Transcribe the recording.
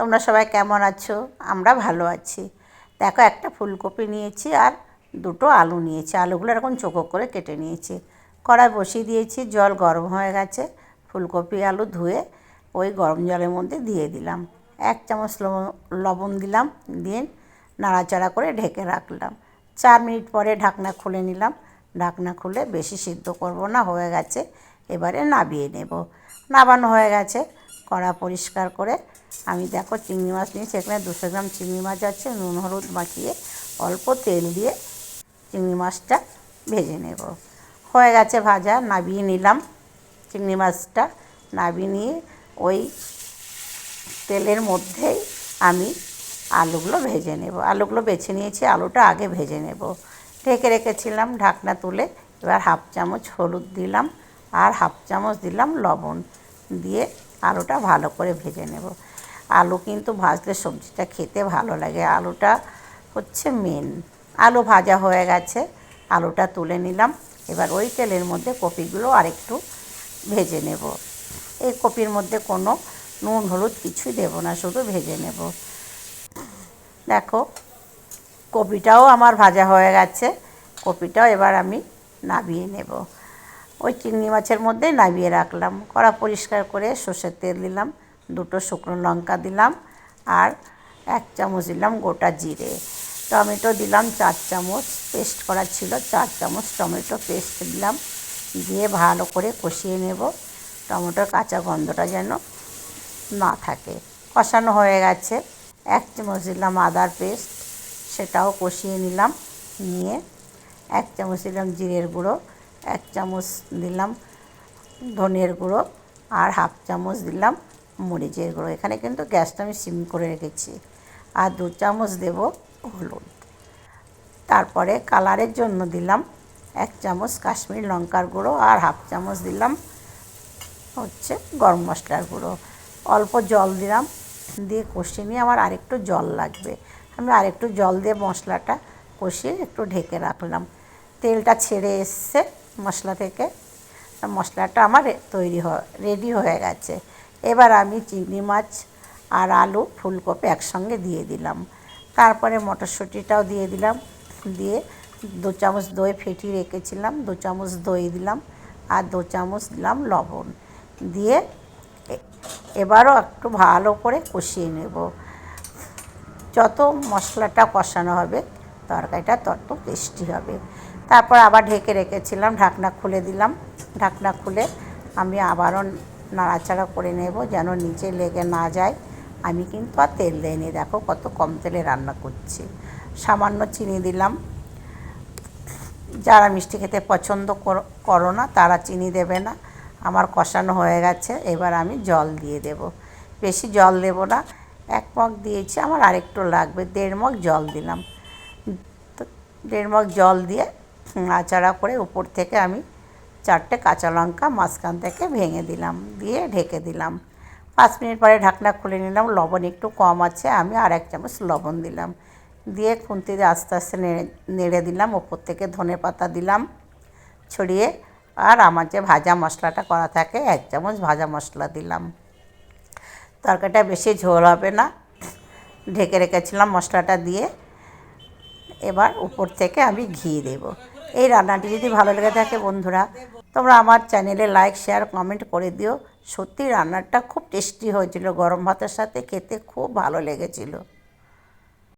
তোমরা সবাই কেমন আছো? আমরা ভালো আছি। দেখো, একটা ফুলকপি নিয়েছি আর দুটো আলু নিয়েছি। আলুগুলো এরকম চোখো করে কেটে নিয়েছি। কড়াই বসিয়ে দিয়েছি, জল গরম হয়ে গেছে। ফুলকপি, আলু ধুয়ে ওই গরম জলের মধ্যে দিয়ে দিলাম। এক চামচ লবণ- দিলাম, দিয়ে নাড়াচাড়া করে ঢেকে রাখলাম। চার মিনিট পরে ঢাকনা খুলে নিলাম। ঢাকনা খুলে বেশি সিদ্ধ করব না, হয়ে গেছে। এবারে নাবিয়ে নেব। নাবানো হয়ে গেছে। কড়া পরিষ্কার করে আমি দেখো চিংড়ি মাছ নিয়েছি, এখানে দুশো গ্রাম চিংড়ি মাছ আছে, নুন, হলুদ মাখিয়ে অল্প তেল দিয়ে চিংড়ি মাছটা ভেজে নেব। হয়ে গেছে ভাজা, নাবিয়ে নিলাম চিংড়ি মাছটা, নাবিয়ে নিয়ে ওই তেলের মধ্যেই আমি আলুগুলো ভেজে নেব। আলুগুলো বেছে নিয়েছি, আলুটা আগে ভেজে নেব। ঢেকে রেখেছিলাম ঢাকনা তুলে, এবার হাফ চামচ হলুদ দিলাম আর হাফ চামচ দিলাম লবণ দিয়ে আলুটা ভালো করে ভেজে নেব। আলু কিন্তু ভাজলে সবজিটা খেতে ভালো লাগে। আলুটা হচ্ছে মেন আলু ভাজা হয়ে গেছে। আলুটা তুলে নিলাম। এবার ওই তেলের মধ্যে কপিগুলো আরেকটু ভেজে নেব। এই কপির মধ্যে কোনো নুন, হলুদ কিছুই দেবো না, শুধু ভেজে নেব। দেখো, কপিটাও আমার ভাজা হয়ে গেছে। কপিটাও এবার আমি নাবিয়ে নেব। ওই চিংড়ি মাছের মধ্যে নাবিয়ে রাখলাম। কড়া পরিষ্কার করে সর্ষের তেল দিলাম। দুটো শুকনো লঙ্কা দিলাম আর এক চামচ দিলাম গোটা জিরে। টমেটো দিলাম চার চামচ, পেস্ট করা ছিল চার চামচ টমেটো পেস্ট দিলাম। দিয়ে ভালো করে কষিয়ে নেব। টমেটোর কাঁচা গন্ধটা যেন না থাকে। কষানো হয়ে গেছে। এক চামচ দিলাম আদার পেস্ট, সেটাও কষিয়ে নিলাম। নিয়ে এক চামচ দিলাম জিরের গুঁড়ো, এক চামচ দিলাম ধনের গুঁড়ো আর হাফ চামচ দিলাম মরিচের গুঁড়ো এখানে কিন্তু গ্যাসটা আমি সিম করে রেখেছি। আর দু চামচ দেব হলুদ। তারপরে কালারের জন্য দিলাম এক চামচ কাশ্মীর লঙ্কার গুঁড়ো আর হাফ চামচ দিলাম হচ্ছে গরম মশলার গুঁড়ো। অল্প জল দিলাম, দিয়ে কষিয়ে নিয়ে আমার আরেকটু জল লাগবে। আমি আরেকটু জল দিয়ে মশলাটা কষিয়ে একটু ঢেকে রাখলাম। তেলটা ছেড়ে এসছে মশলা থেকে। মশলাটা আমার তৈরি হয় রেডি হয়ে গেছে। এবার আমি চিংড়ি মাছ আর আলু ফুলকপি একসঙ্গে দিয়ে দিলাম। তারপরে মটরশুঁটিটাও দিয়ে দিলাম। দিয়ে দু চামচ দই ফেটিয়ে রেখেছিলাম, দু চামচ দই দিলাম আর দু চামচ দিলাম লবণ। দিয়ে এবারও একটু ভালো করে কষিয়ে নেব। যত মশলাটা কষানো হবে, তরকারিটা তত টেস্টি হবে। তারপর আবার ঢেকে রেখেছিলাম, ঢাকনা খুলে দিলাম। ঢাকনা খুলে আমি আবারও নাড়াচাড়া করে নেব যেন নিচে লেগে না যায়। আমি কিন্তু আর তেল দেয়নি দেখো কত কম তেলে রান্না করছি। সামান্য চিনি দিলাম। যারা মিষ্টি খেতে পছন্দ করো- না, তারা চিনি দেবে না। আমার কষানো হয়ে গেছে। এবার আমি জল দিয়ে দেব। বেশি জল দেব না। এক মগ দিয়েছি, আমার আরেকটু লাগবে। দেড় মগ জল দিলাম। দেড় মগ জল দিয়ে নাড়াচাড়া করে উপর থেকে আমি চারটে কাঁচা লঙ্কা মাঝখান থেকে ভেঙে দিলাম, দিয়ে ঢেকে দিলাম। পাঁচ মিনিট পরে ঢাকনা খুলে নিলাম, লবণ একটু কম আছে, আমি আর এক চামচ লবণ দিলাম। দিয়ে খুন্তি দিয়ে আস্তে আস্তে নেড়ে নেড়ে দিলাম, ওপর থেকে ধনে পাতা দিলাম ছড়িয়ে, আর আমার যে ভাজা মশলাটা করা থাকে, এক চামচ ভাজা মশলা দিলাম। তরকারিটা বেশি ঝোল হবে না, ঢেকে রেখেছিলাম মশলাটা দিয়ে। এবার উপর থেকে আমি ঘি দেব। এই রান্নাটি যদি ভালো লেগে থাকে বন্ধুরা, তোমরা আমার চ্যানেলে লাইক শেয়ার কমেন্ট করে দিও। সত্যি রান্নাটা খুব টেস্টি হয়েছিল, গরম ভাতের সাথে খেতে খুব ভালো লেগেছিলো।